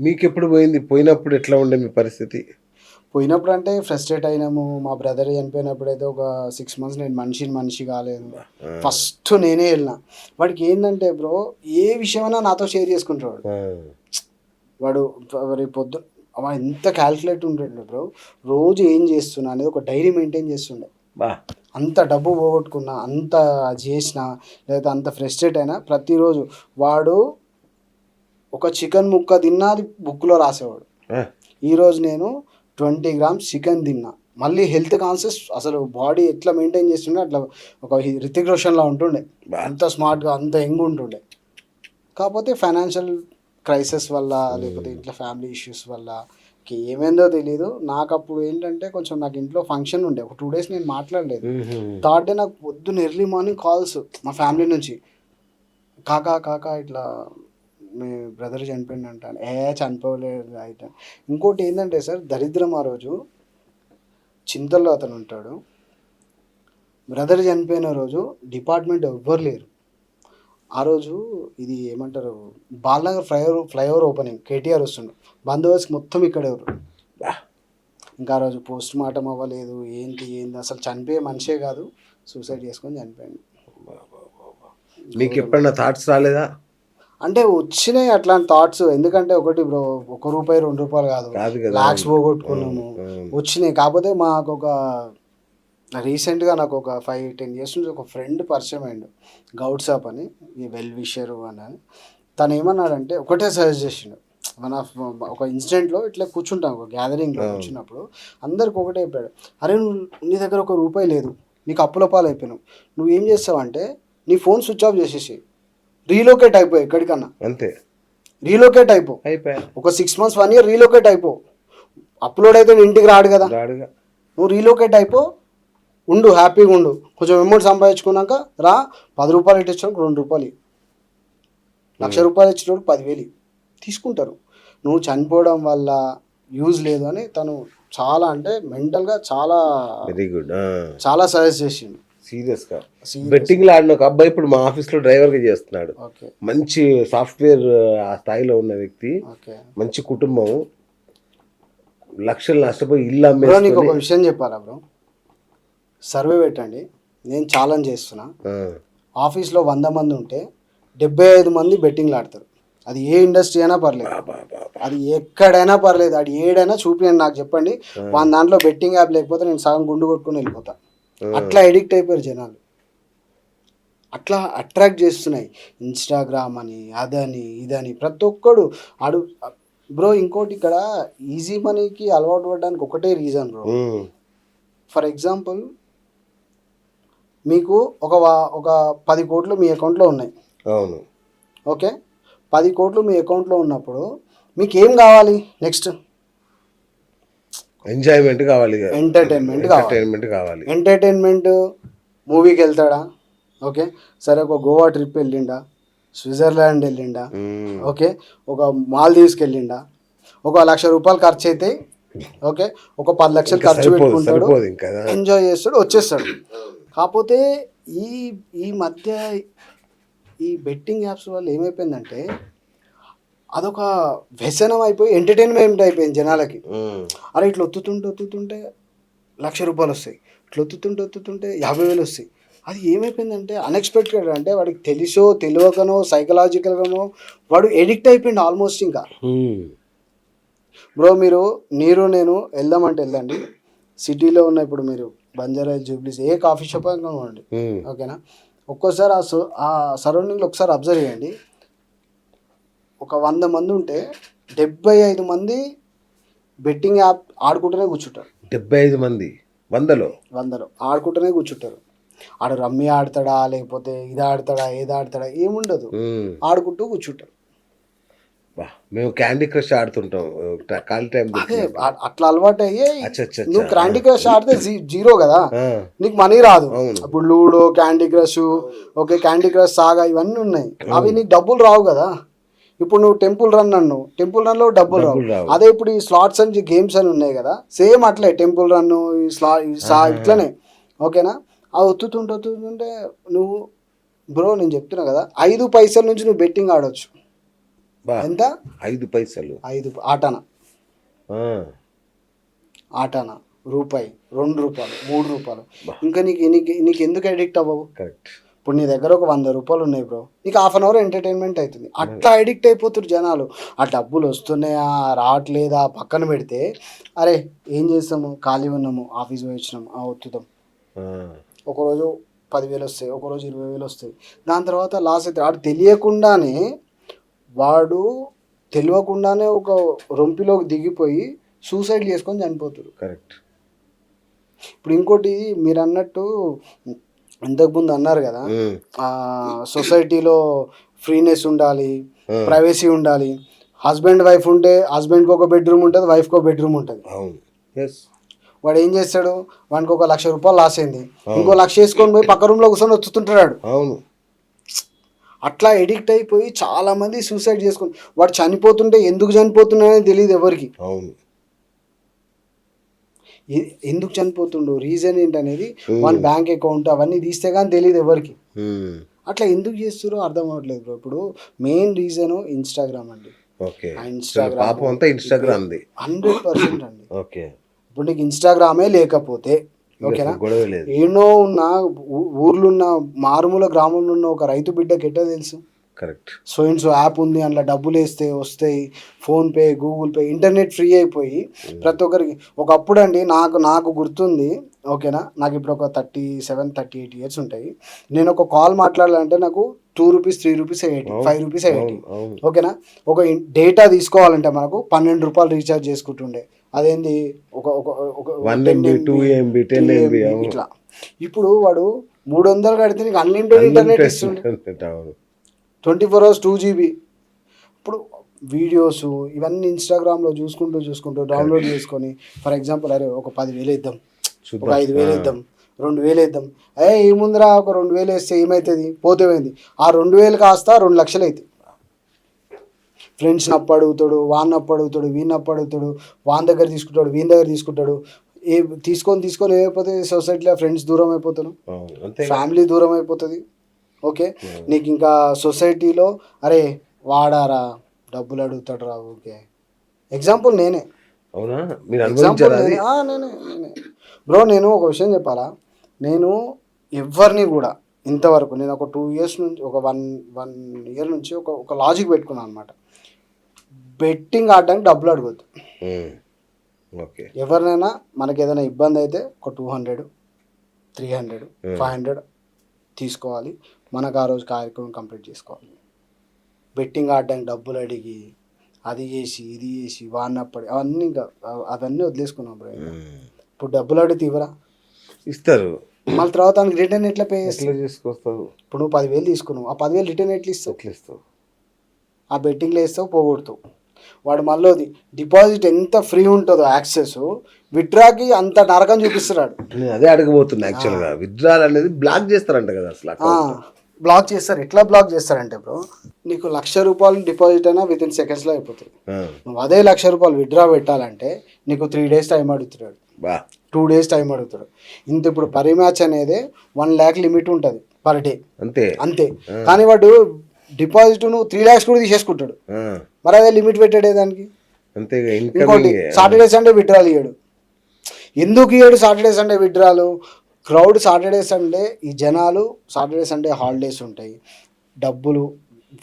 మీకు ఎప్పుడు పోయింది? పోయినప్పుడు ఎట్లా ఉండే మీ పరిస్థితి? పోయినప్పుడు అంటే ఫ్రస్ట్రేట్ అయినాము. మా బ్రదర్ చనిపోయినప్పుడు అయితే ఒక సిక్స్ మంత్స్ నేను మనిషిని మనిషి కాలేదు. ఫస్ట్ నేనే వెళ్ళిన. వాడికి ఏంటంటే బ్రో ఏ విషయమైనా నాతో షేర్ చేసుకుంటాడు వాడు. రేపు పొద్దు వాడు ఎంత క్యాల్కులేట్ ఉంటాడు బ్రో రోజు ఏం చేస్తున్నా అనేది ఒక డైరీ మెయింటైన్ చేస్తుండే. అంత డబ్బు పోగొట్టుకున్నా అంత చేసిన లేదా అంత ఫ్రస్ట్రేట్ అయినా ప్రతిరోజు వాడు ఒక చికెన్ ముక్క తిన్నా అది బుక్లో రాసేవాడు ఈరోజు నేను ట్వంటీ గ్రామ్స్ చికెన్ తిన్నా. మళ్ళీ హెల్త్ కాన్షియస్ అసలు బాడీ ఎట్లా మెయింటైన్ చేస్తుండే అట్లా ఒక రితిక్ రోషన్లా ఉంటుండే. అంత స్మార్ట్గా అంత యంగ్ ఉంటుండే. కాకపోతే ఫైనాన్షియల్ క్రైసిస్ వల్ల లేకపోతే ఇంట్లో ఫ్యామిలీ ఇష్యూస్ వల్ల ఏమైందో తెలియదు నాకు అప్పుడు ఏంటంటే కొంచెం నాకు ఇంట్లో ఫంక్షన్ ఉండే. ఒక టూ డేస్ నేను మాట్లాడలేదు. థర్డ్ డే నాకు పొద్దున్న ఎర్లీ మార్నింగ్ కాల్స్ మా ఫ్యామిలీ నుంచి. కాకా కాకా ఇట్లా మీ బ్రదర్ చనిపోయింది అంటాను ఏ చనిపోలేదు అయితే. ఇంకోటి ఏంటంటే సార్ దరిద్రం ఆ రోజు. చింతల్లో అతను ఉంటాడు. బ్రదర్ చనిపోయిన రోజు డిపార్ట్మెంట్ ఎవ్వరు లేరు. ఆ రోజు ఇది ఏమంటారు? Balanagar flyover flyover opening KTR వస్తుండు. బందోబస్తు మొత్తం ఇక్కడే ఎవరు? ఇంకా ఆ రోజు పోస్ట్ మార్టం అవ్వలేదు. ఏంటి ఏంది? అసలు చనిపోయే మనిషే కాదు. సూసైడ్ చేసుకొని చనిపోయాడు. మీకు ఎప్పుడన్నా థాట్స్ రాలేదా? అంటే వచ్చినాయి అట్లాంటి థాట్స్ ఎందుకంటే ఒకటి బ్రో ఒక రూపాయి రెండు రూపాయలు కాదు. లాక్స్ పోగొట్టుకున్నాము. వచ్చినాయి. కాకపోతే మాకు ఒక రీసెంట్గా నాకు ఒక ఫైవ్ టెన్ ఇయర్స్ నుంచి ఒక ఫ్రెండ్ పరిచయం అయ్యిండు గౌడ్ సాప్ అని ఈ వెల్ విషరు అని అని. తను ఏమన్నాడంటే ఒకటే సజెస్ట్ చేసిండు. మన ఒక ఇన్సిడెంట్లో ఇట్లా కూర్చుంటాం ఒక గ్యాదరింగ్లో కూర్చున్నప్పుడు. అందరికి ఒకటే చెప్పాడు. అరే నువ్వు నీ దగ్గర ఒక రూపాయి లేదు. నీకు అప్పుల పాలు అయిపోయినావు నువ్వు ఏం చేస్తావంటే నీ ఫోన్ స్విచ్ ఆఫ్ చేసేసి రీలోకేట్ అయిపోయి ఎక్కడికన్నా. అంతే. రీలోకేట్ అయిపో. అయిపోయా. ఒక six months one year relocate అయిపో. అప్లోడ్ అయితే ఇంటికి రాడు కదా. రాడుగా. నువ్వు రీలోకేట్ అయిపో. ఉండు హ్యాపీగా ఉండు. కొంచెం అమౌంట్ సంపాదించుకున్నాక రా పది రూపాయలు ఇచ్చేవాడికి రెండు రూపాయలు. లక్ష రూపాయలు ఇచ్చేటోడు పదివేలు. తీసుకుంటారు. నువ్వు చనిపోవడం వల్ల యూజ్ లేదు అని తను చాలా అంటే మెంటల్గా చాలా వెరీ గుడ్ చాలా సజెస్ట్ చేసిండు. సీరియస్గా Serious. బెట్టింగ్లో ఆడిన ఒక అబ్బాయి ఇప్పుడు మా ఆఫీస్లో డ్రైవర్గా చేస్తున్నాడు. ఓకే. మంచి సాఫ్ట్వేర్ ఆ స్థాయిలో ఉన్న వ్యక్తి. ఓకే. మంచి కుటుంబం. లక్షలు నష్టపోయి ఇల్లు బ్రో నీకు ఒక విషయం చెప్పాలా బ్రో? సర్వే పెట్టండి. నేను ఛాలెంజ్ చేస్తున్నా. ఆఫీస్లో వంద మంది ఉంటే డెబ్బై ఐదు మంది బెట్టింగ్లు ఆడతారు. అది ఏ ఇండస్ట్రీ అయినా పర్లేదు. అది ఎక్కడైనా పర్లేదు. అది ఏడైనా చూపించండి నాకు చెప్పండి. వాళ్ళ దాంట్లో బెట్టింగ్ యాప్ లేకపోతే నేను సగం గుండు కొట్టుకుని వెళ్ళిపోతా. అట్లా ఎడిక్ట్ అయిపోయారు జనాలు. అట్లా అట్రాక్ట్ చేస్తున్నాయి. ఇన్స్టాగ్రామ్ అని అదని ఇదని ప్రతి ఒక్కడు అడు బ్రో ఇంకోటి ఇక్కడ ఈజీ మనీకి అలవాటు పడడానికి ఒకటే రీజన్ బ్రో. ఫర్ ఎగ్జాంపుల్ మీకు ఒక వా- ఒక పది కోట్లు మీ అకౌంట్లో ఉన్నాయి. అవును. ఓకే? పది కోట్లు మీ అకౌంట్లో ఉన్నప్పుడు మీకు ఏం కావాలి నెక్స్ట్? ఎంజాయ్మెంట్ కావాలి. ఎంటర్టైన్మెంట్ ఎంటర్టైన్మెంట్ కావాలి. ఎంటర్టైన్మెంట్ మూవీకి వెళ్తాడా? ఓకే సరే ఒక గోవా ట్రిప్ వెళ్ళిండా? స్విట్జర్లాండ్ వెళ్ళిండా? ఓకే ఒక మాల్దీవ్స్కి వెళ్ళిండా? ఒక లక్ష రూపాయలు ఖర్చు అయితే ఓకే ఒక పది లక్షలు ఖర్చు పెట్టుకుంటాడు. ఎంజాయ్ చేస్తాడు వచ్చేస్తాడు. కాకపోతే ఈ ఈ మధ్య ఈ బెట్టింగ్ యాప్స్ వల్ల ఏమైపోయిందంటే అదొక వ్యసనం అయిపోయి ఎంటర్టైన్మెంట్ అయిపోయింది జనాలకి. అరే ఇట్లా ఒత్తుతుంటే ఒత్తుతుంటే లక్ష రూపాయలు వస్తాయి. ఇట్లా ఒత్తుతుంటే ఒత్తుతుంటే యాభై వేలు వస్తాయి. అది ఏమైపోయిందంటే అన్ఎక్స్పెక్టెడ్ అంటే వాడికి తెలిసో తెలియకనో సైకలాజికల్గానో వాడు ఎడిక్ట్ అయిపోయింది ఆల్మోస్ట్ ఇంకా. బ్రో మీరు మీరు నేను వెళ్దామంటే వెళ్ళండి సిటీలో ఉన్న ఇప్పుడు మీరు బంజారా జూబ్లీస్ ఏ కాఫీ షాప్ అయినా ఉమ్. ఓకేనా? ఒక్కోసారి ఆ సో ఆ సరౌండింగ్లో ఒకసారి అబ్జర్వ్ చేయండి. ఒక వంద మంది ఉంటే డెబ్బై ఐదు మంది బెట్టింగ్ యాప్ ఆడుకుంటూనే కూర్చుంటారు. డెబ్బై ఐదు మంది. వందలో? వందలో. ఆడుకుంటూనే కూర్చుంటారు. ఆడు రమ్మి ఆడతాడా లేకపోతే ఇది ఆడతాడా ఏది ఆడతాడా ఏముండదు. ఆడుకుంటూ కూర్చుంటారు. మేము క్యాండీ క్రష్ ఆడుతుంటాం. ఖాళీ టైం అట్లా అలవాటు అయ్యే. నువ్వు క్యాండీ క్రష్ ఆడితే జీరో కదా. నీకు మనీ రాదు. ఇప్పుడు Ludo candy crush okay candy crush saga ఇవన్నీ ఉన్నాయి. అవి నీకు డబ్బులు రావు కదా. ఇప్పుడు నువ్వు టెంపుల్ రన్ అన్ను టెంపుల్ రన్లో డబ్బులు రావు. అదే ఇప్పుడు ఈ స్లాట్స్ అని గేమ్స్ అని ఉన్నాయి కదా. సేమ్ అట్లే టెంపుల్ రన్ ఈ స్లా ఇట్లనే. ఓకేనా? ఆ ఒత్తుతుంటే ఒత్తుతుంటే నువ్వు బ్రో నేను చెప్తున్నా కదా ఐదు పైసల నుంచి నువ్వు బెట్టింగ్ ఆడొచ్చు. ఎంత? ఐదు పైసలు. ఐదు ఆటన? ఆటన? రూపాయి. రెండు రూపాయలు మూడు రూపాయలు. ఇంకా నీకు నీకు నీకు ఎందుకు అడిక్ట్ అవ్వవు? కరెక్ట్ ఇప్పుడు నీ దగ్గర ఒక వంద రూపాయలు ఉన్నాయి బ్రో. నీకు హాఫ్ అన్ అవర్ ఎంటర్టైన్మెంట్ అవుతుంది. అట్లా అడిక్ట్ అయిపోతున్నారు జనాలు. ఆ డబ్బులు వస్తున్నాయా? రావట్లేదా? పక్కన పెడితే అరే ఏం చేస్తాము? ఖాళీ ఉన్నాము. ఆఫీస్ పోయి వచ్చినాము. ఆ, ఒకరోజు పదివేలు వస్తాయి. ఒకరోజు ఇరవై వేలు వస్తాయి. దాని తర్వాత లాస్ అవుతాయి వాడు తెలియకుండానే వాడు తెలియకుండానే ఒక రొంపిలోకి దిగిపోయి సూసైడ్ చేసుకొని చనిపోతారు కరెక్ట్ ఇప్పుడు ఇంకోటి మీరు అన్నట్టు ఇంతకుముందు అన్నారు కదా సొసైటీలో ఫ్రీనెస్ ఉండాలి. ప్రైవసీ ఉండాలి. హస్బెండ్ వైఫ్ ఉంటే హస్బెండ్కి ఒక బెడ్రూమ్ ఉంటుంది వైఫ్కి ఒక బెడ్రూమ్ ఉంటుంది. వాడు ఏం చేస్తాడు? వానికి ఒక లక్ష రూపాయలు లాస్ అయింది. ఇంకో లక్ష వేసుకొని పోయి పక్క రూమ్లో కూర్చొని వచ్చుతుంటాడు అవును. అట్లా ఎడిక్ట్ అయిపోయి చాలా మంది సూసైడ్ చేసుకుని వాడు చనిపోతుంటే ఎందుకు చనిపోతున్నాడని తెలియదు ఎవరికి. అవును. ఎందుకు చనిపోతుండు? రీజన్ ఏంటనేది వాని బ్యాంక్ అకౌంట్ అవన్నీ తీస్తే కానీ తెలియదు ఎవరికి. ఉమ్, అట్లా ఎందుకు చేస్తారో అర్థం అవ్వట్లేదు bro. ఇప్పుడు మెయిన్ రీజన్ ఇన్స్టాగ్రామ్ అండి. ఓకే. ఇన్స్టాగ్రామ్ పాపం అంతా ఇన్స్టాగ్రామ్ది. హండ్రెడ్ పర్సెంట్ అండి. ఓకే. ఇప్పుడు నీకు ఇన్స్టాగ్రామే లేకపోతే ఓకేనా? ఎన్నో ఉన్న ఊ- ఊర్లో ఉన్న మారుమూల గ్రామంలో ఉన్న ఒక రైతు బిడ్డకి ఎట్టా తెలుసు? Correct. So and so app ఉంది అందులో డబ్బులు వేస్తే వస్తాయి PhonePe Google Pay internet free అయిపోయి ప్రతి ఒక్కరికి ఒకప్పుడు అండి నాకు నాకు గుర్తుంది ఓకేనా? నాకు ఇప్పుడు ఒక thirty seven thirty eight years ఉంటాయి. నేను ఒక కాల్ మాట్లాడాలంటే నాకు two rupees three rupees eighty five rupees eighty ఓకేనా? ఒక డేటా తీసుకోవాలంటే మనకు పన్నెండు రూపాయలు రీఛార్జ్ చేసుకుంటుండే. అదేంది? ఒక ఒక ఒక one 10 MB two MB ten 2 MB MB ఇట్లా. ఇప్పుడు వాడు మూడు వందలు కడితే నీకు అన్లిమిటెడ్ ఇంటర్నెట్ ఇస్తుండే. Twenty four hours two GB. ఇప్పుడు వీడియోస్ ఇవన్నీ ఇన్స్టాగ్రామ్లో చూసుకుంటూ చూసుకుంటూ డౌన్లోడ్ చేసుకొని ఫర్ ఎగ్జాంపుల్ అరే ఒక పదివేలు ఇద్దాం. ఒక ఐదు వేలు ఇద్దాం. రెండు వేలు ఇద్దాం. ఏ ఏముందిరా ఒక రెండు వేలు వేస్తే ఏమవుతుంది పోతే పోయింది. ఆ రెండు వేలు కాస్త రెండు లక్షలు అవుతాయి ఫ్రెండ్స్ అప్పు అడుగుతాడు వాన్ అప్పు అడుగుతాడు వీన్ అప్పు అడుగుతాడు వాన్ దగ్గర తీసుకుంటాడు వీని దగ్గర తీసుకుంటాడు. ఏ తీసుకొని తీసుకొని ఏమైపోతే సొసైటీలో ఫ్రెండ్స్ దూరం అంతే ఫ్యామిలీ దూరం అయిపోతుంది. ఓకే. నీకు ఇంకా సొసైటీలో అరే వాడారా డబ్బులు అడుగుతాడు రా ఓకే. ఎగ్జాంపుల్ నేనే. అవునా? మీరు ఎగ్జాంపుల్ నేనే. ఆ, నేనే నేనే. బ్రో నేను ఒక విషయం చెప్పాలా? నేను ఎవరిని కూడా ఇంతవరకు నేను ఒక టూ ఇయర్స్ నుంచి ఒక వన్ వన్ ఇయర్ నుంచి ఒక ఒక లాజిక్ పెట్టుకున్నాను అనమాట బెట్టింగ్ ఆడడానికి డబ్బులు అడగొద్దు. ఓకే ఎవరినైనా మనకి ఏదైనా ఇబ్బంది అయితే ఒక two hundred three hundred five hundred తీసుకోవాలి. మనకు ఆ రోజు కార్యక్రమం కంప్లీట్ చేసుకోవాలి. బెట్టింగ్ ఆడడానికి డబ్బులు అడిగి అది చేసి ఇది చేసి వాడినప్పటి అవన్నీ ఇంకా అవన్నీ వదిలేసుకున్నాం బ్రో ఇప్పుడు డబ్బులు అడిగితే ఇవ్వరా? ఇస్తారు. మళ్ళీ తర్వాత దానికి రిటర్న్ ఎట్లా పే ఎట్లా చేసుకొస్తావు ఇప్పుడు నువ్వు పదివేలు తీసుకున్నావు. ఆ పదివేలు రిటర్న్ ఎట్లా ఇస్తావు? ఎట్లా ఇస్తావు? ఆ బెట్టింగ్లో వేస్తావు పోగొడతావు. వాడు మళ్ళీ డిపాజిట్ ఎంత ఫ్రీ ఉంటుందో యాక్సెస్ విత్డ్రాకి అంత నరకం చూపిస్తున్నాడు. నేను అదే అడగబోతున్నా యాక్చువల్గా విత్డ్రాల్ అనేది బ్లాక్ చేస్తారంట కదా అసలు. బ్లాక్ చేస్తారు. ఎట్లా బ్లాక్ చేస్తారంటే బ్రో నీకు లక్ష రూపాయలు డిపాజిట్ అయినా విత్ ఇన్ సెకండ్స్లో అయిపోతుంది నువ్వు అదే లక్ష రూపాయలు విత్డ్రా పెట్టాలంటే నీకు త్రీ డేస్ టైం అడుగుతున్నాడు. బా. టూ డేస్ టైం అడుగుతాడు ఇంత ఇప్పుడు పర్ మ్యాచ్ అనేది వన్ ల్యాక్ లిమిట్ ఉంటుంది పర్ డే అంతే. అంతే. కానీ వాడు డిపాజిట్ నువ్వు త్రీ ల్యాక్స్ కూడా తీసేసుకుంటాడు. మరి అదే లిమిట్ పెట్టాడే దానికి? ఇంకోటి సాటర్డే సండే విత్డ్రాల్ ఇయ్యాడు. ఎందుకు ఇయ్యాడు Saturday Sunday withdrawal crowd Saturday Sunday ఈ జనాలు సాటర్డే సండే హాలిడేస్ ఉంటాయి. డబ్బులు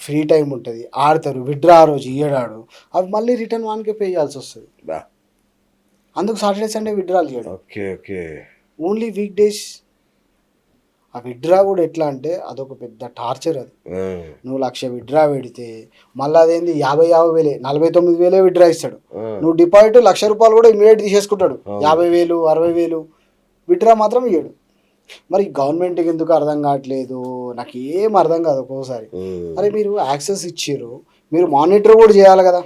ఫ్రీ టైం ఉంటుంది. ఆడతారు విత్డ్రా ఆ రోజు ఇయ్యడాడు. అవి మళ్ళీ రిటర్న్ వానికే పే చేయాల్సి వస్తుంది. అందుకు Saturday Sunday withdrawal ఇయ్యాడు. Okay okay. Only week days ఆ విత్డ్రా కూడా ఎట్లా అంటే అదొక పెద్ద టార్చర్ అది. నువ్వు లక్ష విత్డ్రా పెడితే మళ్ళీ అదేంది యాభై యాభై వేలే నలభై తొమ్మిది వేలే విత్డ్రా ఇస్తాడు. నువ్వు డిపాజిట్ లక్ష రూపాయలు కూడా ఇమీడియట్ తీసేసుకుంటాడు. యాభై వేలు అరవై వేలు విత్డ్రా మాత్రం ఇయ్యడు. మరి గవర్నమెంట్కి ఎందుకు అర్థం కావట్లేదు? నాకు ఏం అర్థం కాదు ఒక్కోసారి. అరే మీరు యాక్సెస్ ఇచ్చారు మీరు మానిటర్ కూడా చేయాలి కదా.